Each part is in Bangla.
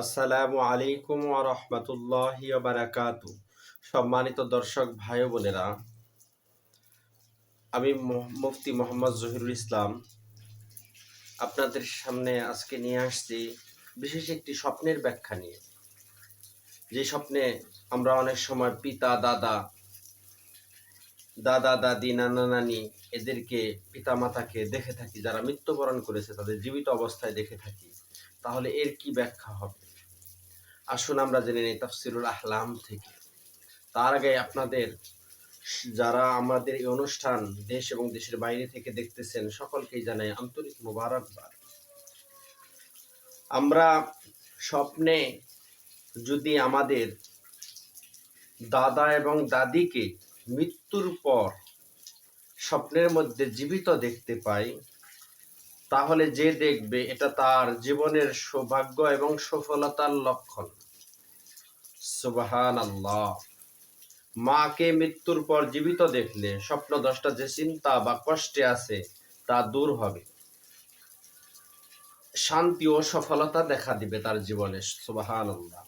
আসসালামু আলাইকুম রহমতুল্লাহ বারাকাতু। সম্মানিত দর্শক ভাই বোনেরা, আমি মুফতি মোহাম্মদ জহিরুল ইসলাম আপনাদের সামনে আজকে নিয়ে আসছি বিশেষ একটি স্বপ্নের ব্যাখ্যা নিয়ে। যে স্বপ্নে আমরা অনেক সময় পিতা, দাদা দাদা, দাদি, নানা, নানি এদেরকে পিতা মাতাকে দেখে থাকি, যারা মৃত্যুবরণ করেছে, তাদের জীবিত অবস্থায় দেখে থাকি, তাহলে এর কি ব্যাখ্যা হবে? আসুন আমরা জেনে নিই তাফসিরুল আহলাম থেকে। তার আগে আপনাদের যারা আমাদের এই অনুষ্ঠান দেশ এবং দেশের বাইরে থেকে দেখতেছেন, সকলকেই জানাই আন্তরিক মোবারকবাদ। আমরা স্বপ্নে যদি আমাদের দাদা এবং দাদিকে মৃত্যুর পর স্বপ্নের মধ্যে জীবিত দেখতে পাই, তাহলে যে দেখবে এটা তার জীবনের সৌভাগ্য এবং সফলতার লক্ষণ। সুবাহান আল্লাহ মাকে মৃত্যুর পর জীবিত দেখলে স্বপ্ন দশটা যে চিন্তা বা কষ্টে আছে তা দূর হবে। শান্তি ও সফলতা দেখা দিবে তার জীবনে সুবাহান আল্লাহ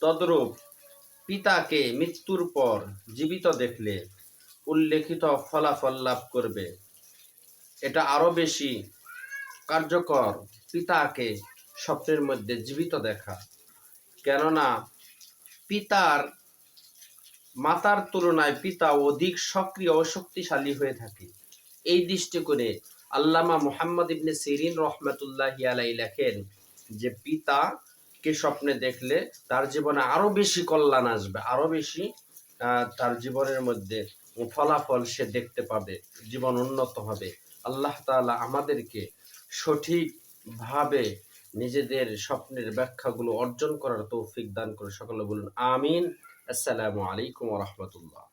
তদ্রূপ পিতাকে মৃত্যুর পর জীবিত দেখলে উল্লেখিত ফলাফল লাভ করবে। এটা আরও বেশি কার্যকর পিতাকে স্বপ্নের মধ্যে জীবিত দেখা। কেননা পিতার মাতার তুলনায় পিতা অধিক সক্রিয় ও শক্তিশালী হয়ে থাকে। এই দৃষ্টি করে আল্লামা মুহাম্মদ ইবনে সিরিন রহমতুল্লাহ আলাই লেখেন যে পিতাকে স্বপ্নে দেখলে তার জীবনে আরও বেশি কল্যাণ আসবে, আরও বেশি তার জীবনের মধ্যে ফলাফল সে দেখতে পাবে, জীবন উন্নত হবে। আল্লাহ তাআলা আমাদেরকে সঠিকভাবে নিজেদের স্বপ্নের ব্যাখ্যাগুলো অর্জন করার তৌফিক দান করে সকলে বলুন, আমিন। আসসালামু আলাইকুম রহমতুল্লাহ।